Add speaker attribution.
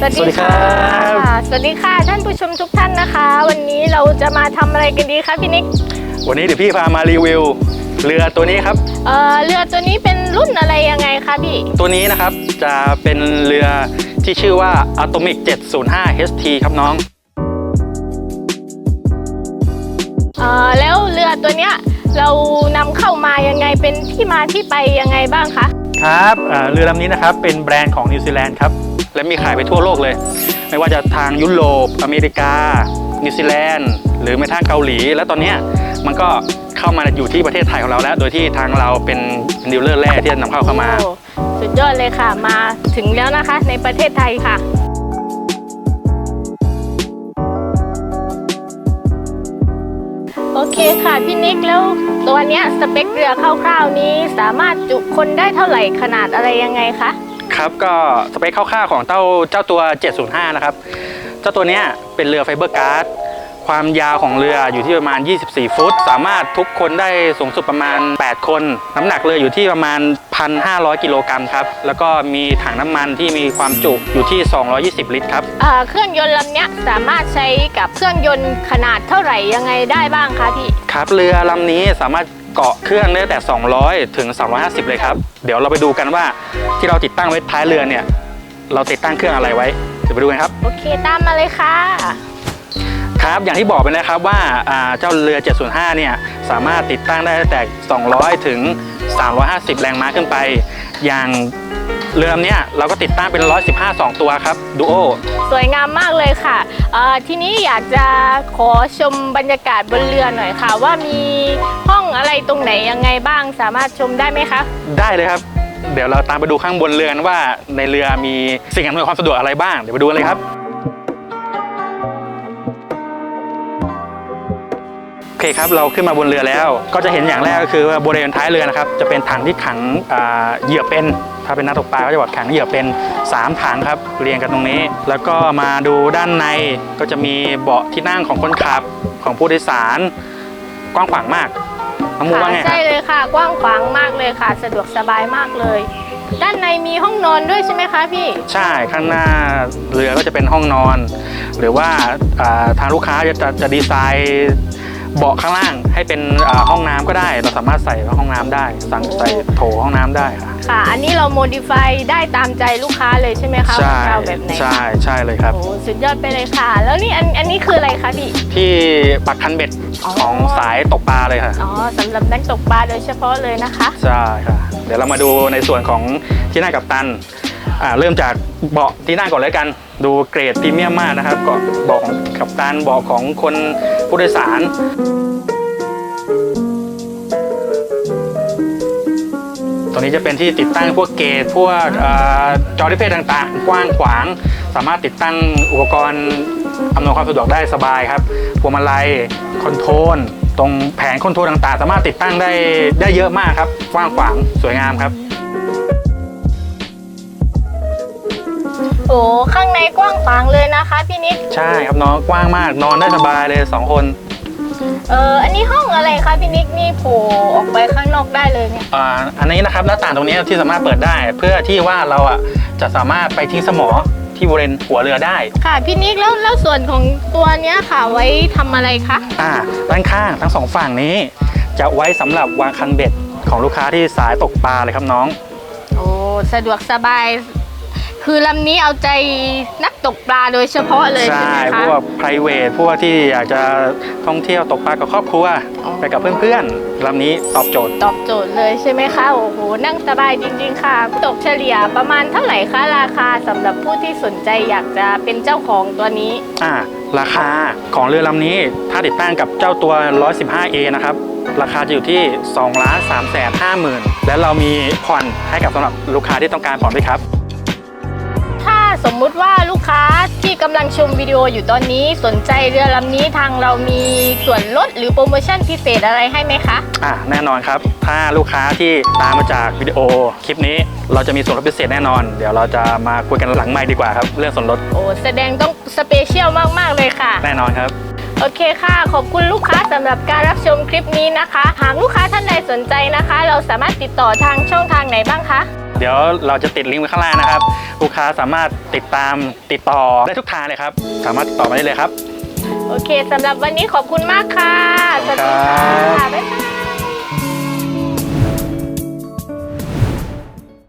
Speaker 1: สวัส
Speaker 2: สวัสดี
Speaker 1: ดี
Speaker 2: ครั
Speaker 1: ค่ะ
Speaker 2: บ
Speaker 1: สวัสดีค่ะท่านผู้ชมทุกท่านนะคะ วันนี้เราจะมาทำอะไรกันดีคะพี่นิก
Speaker 2: วันนี้เดี๋ยวพี่พามารีวิว เรือตัวนี้ครับ
Speaker 1: เอ่อเรือตัวนี้เป็นรุ่นอะไรยังไงคะพี่
Speaker 2: ตัวนี้นะครับจะเป็นเรือที่ชื่อว่า Atomic 705 HT ครับน้อง
Speaker 1: เอ่อแล้วเรือตัวเนี้ยเรานำเข้ามายังไงเป็นที่มาที่ไปยังไงบ้างคะ
Speaker 2: ครับอ่าเรือลำนี้นะครับเป็นแบรนด์ของนิวซีแลนด์ครับและมีขายไปทั่วโลกเลย ไม่ว่าจะทางยุโรปอเมริกา นิวซีแลนด์ หรือแม้ทางเกาหลี และตอนเนี้ยมันก็เข้ามาอยู่ที่ประเทศไทยของเราแล้ว โดยที่ทางเราเป็นดีลเลอร์แรกที่จะนำเข้าเข้ามา
Speaker 1: โอ้สุดยอดเลยค่ะ มาถึงแล้วนะคะในประเทศไทยค่ะ อเคค่ะพี่นิกแล้วตัวเนี้ยสเปคเรือคร่าวๆนี้สามารถจุคนได้เท่าไหร่ขนาดอะไรยังไงคะ
Speaker 2: ครับก็สเปคคร่าวๆของเจ้าเจ้าตัว 705 นะครับ เจ้าตัวเนี้ยเป็นเรือไฟเบอร์การ์ด ความยาวของเรืออยู่ที่ประมาณ 24 ฟุต สามารถทุกคนได้สูงสุดประมาณ 8 คน น้ำหนักเรืออยู่ที่ประมาณ 1,500 กิโลกรัมครับ แล้วก็มีถังน้ำมันที่มีความจุอยู่ที่ 220 ลิตรครับ
Speaker 1: เอ่อเครื่องยนต์ลำเนี้ยสามารถใช้กับเครื่องยนต์ขนาดเท่าไหร่ยังไงได้บ้างคะพี่
Speaker 2: ครับเรือลำนี้สามารถเกาะเครื่องได้แต่ 200 ถึง 250 เลยครับ เดี๋ยวเราไปดูกันว่าที่เราติดตั้งไว้ท้ายเรือเนี่ย เราติดตั้งเครื่องอะไรไว้ เดี๋ยวไปดูกันครับ
Speaker 1: โอเคตามมาเลยค่ะ
Speaker 2: ครับ อย่างที่บอกไปนะครับว่าอ่าเจ้าเรือ 705 เนี่ยสามารถติดตั้งได้ตั้งแต่ 200 ถึง 350 แรงม้าขึ้นไป อย่างเรือลำเนี้ยเราก็ติดตั้งเป็น 115 2 ตัวครับดูโอ
Speaker 1: สวยงามมากเลยค่ะเอ่อทีนี้อยากจะขอชมบรรยากาศบนเรือหน่อยค่ะ ว่ามีห้องอะไรตรงไหนยังไงบ้างสามารถชมได้ไหมคะ
Speaker 2: ได้เลยครับ เดี๋ยวเราตามไปดูข้างบนเรือนะว่าในเรือมีสิ่งอำนวยความสะดวกอะไรบ้าง เดี๋ยวไปดูกันเลยครับ อเคครับเราขึ้นมาบนเรือแล้ว ก็จะเห็นอย่างแรกก็คือว่าบริเวณท้ายเรือนะครับจะเป็นถังที่ขังอ่าเหยื่อเป็น ถ้าเป็นนักตกปลาก็จะบอกขังเหยื่อเป็น 3 ถังครับเรียงกันตรงนี้ แล้วก็มาดูด้านในก็จะมีเบาะที่นั่งของคนขับของผู้โดยสาร กว้างขวางมากน้องมูว่าไงค
Speaker 1: ใช่
Speaker 2: รับ
Speaker 1: เลยค่ะ กว้างขวางมากเลยค่ะ สะดวกสบายมากเลย ด้านในมีห้องนอนด้วยใช่ไหมคะพี่
Speaker 2: ใช่ข้างหน้าเรือก็จะเป็นห้องนอน หรือว่าอ่าทางลูกค้าจะจะจะดีไซน์ เบาะข้างล่างให้เป็นอ่าห้องน้ำก็ได้ เราสามารถใส่ห้องน้ำได้ สั่งใส่โถห้องน้ำได้ค่ะ
Speaker 1: ค่ะ อันนี้เราโมดิฟายได้ตามใจลูกค้าเลยใช่ไหมคะ
Speaker 2: ใช่
Speaker 1: ว่าเราแบบไหน
Speaker 2: ใช่ใช่เลยครับ
Speaker 1: โอ้สุดยอดไปเลยค่ะ แล้วนี่อันอันนี้คืออะไรคะพี่
Speaker 2: ที่ปักคันเบ็ด
Speaker 1: อ๋อ
Speaker 2: ของสายตกปลาเลยค่ะ
Speaker 1: อ๋อสำหรับนักตกปลาโดยเฉพาะเลยนะคะ
Speaker 2: ใช่ค่ะ เดี๋ยวเรามาดูในส่วนของที่นั่งกับตัน อ่าเริ่มจากเบาะที่นั่งก่อนเลยกัน ดูเกรดพรีเมียมมากนะครับกาะเบาะของกับตันเบาะของคนผู้โดยสารตรงนี้จะเป็นที่ติดตั้งพวกเกจพวกอจอดิเพย์ต่างๆ กว้างขวาง สามารถติดตั้งอุปกรณ์อำนวยความสะดวกได้สบายครับพวงมาลัยคอนโทรลตรงแผงคอนโทรลต่างๆ สามารถติดตั้งได้ได้เยอะมากครับกว้างขวางสวยงามครับ
Speaker 1: โอ้ข้างในกว้างขวางเลยนะคะพี่นิด
Speaker 2: ใช่ครับน้องกว้างมากนอนได้สบายเลยสองคน
Speaker 1: เอออันนี้ห้องอะไรคะพี่นิกนี่โผล่ออกไปข้างนอกได้เลยเนี่ย
Speaker 2: อ่าอันนี้นะครับหน้าต่างตรงนี้ที่สามารถเปิดได้ เพื่อที่ว่าเราอะจะสามารถไปทิ้งสมอที่บริเวณหัวเรือได้
Speaker 1: ค่ะพี่นิกแล้วแล้วส่วนของตัวเนี้ยค่ะไว้ทำอะไรคะ
Speaker 2: อ่าด้านข้างทั้งสองฝั่งนี้ จะไว้สำหรับวางคันเบ็ดของลูกค้าที่สายตกปลาเลยครับน้อง
Speaker 1: โอ้สะดวกสบาย คือลำนี้เอาใจนักตกปลาโดยเฉพาะเลยใช่
Speaker 2: ใช่
Speaker 1: ไหม
Speaker 2: พ
Speaker 1: คะ
Speaker 2: วก private พวกที่อยากจะท่องเที่ยวตกปลากับครอบครัว
Speaker 1: อ๋อ
Speaker 2: ไปกับเพื่อนๆลำนี้ตอบโจทย์
Speaker 1: ตอบโจทย์เลยใช่ไหมคะโอ้โหนั่งสบายจริง ๆ ค่ะ ตกเฉลี่ยประมาณเท่าไหร่คะราคาสำหรับผู้ที่สนใจอยากจะเป็นเจ้าของตัวนี้
Speaker 2: อ่าราคาของเรือลำนี้ถ้าติดตั้งกับเจ้าตัว 115A นะครับ ราคาจะอยู่ที่2ล้าน3แสน5หมื่นและเรามีผ่อนให้กับสำหรับลูกค้าที่ต้องการผ่อนด้วยครับ
Speaker 1: ถ้า สมมุติว่าลูกค้าที่กำลังชมวิดีโออยู่ตอนนี้สนใจเรือลำนี้ทางเรามีส่วนลดหรือโปรโมชั่นพิเศษอะไรให้ไหมคะ
Speaker 2: อ่าแน่นอนครับ ถ้าลูกค้าที่ตามมาจากวิดีโอคลิปนี้ เราจะมีส่วนลดพิเศษแน่นอน เดี๋ยวเราจะมาคุยกันหลังไมค์ดีกว่าครับ เรื่องส่วนลด
Speaker 1: โอ้แสดงต้องสเปเชียลมากๆเลยค่ะ
Speaker 2: แน่นอนครับ
Speaker 1: โอเคค่ะ ขอบคุณลูกค้าสำหรับการรับชมคลิปนี้นะคะ หากลูกค้าท่านใด สนใจนะคะ เราสามารถติดต่อทางช่องทางไหนบ้างคะ
Speaker 2: เดี๋ยวเราจะติดลิงก์ไว้ข้างล่างนะครับ ลูกค้าสามารถติดตามติดต่อได้ทุกทางเลยครับ สามารถติดต่อมาได้เลยครับ
Speaker 1: โอเคสำหรับวันนี้ขอบคุณมากค่ะ สวัสดี
Speaker 2: ครั
Speaker 1: ค่ะ
Speaker 2: บ
Speaker 1: บ๊ายบาย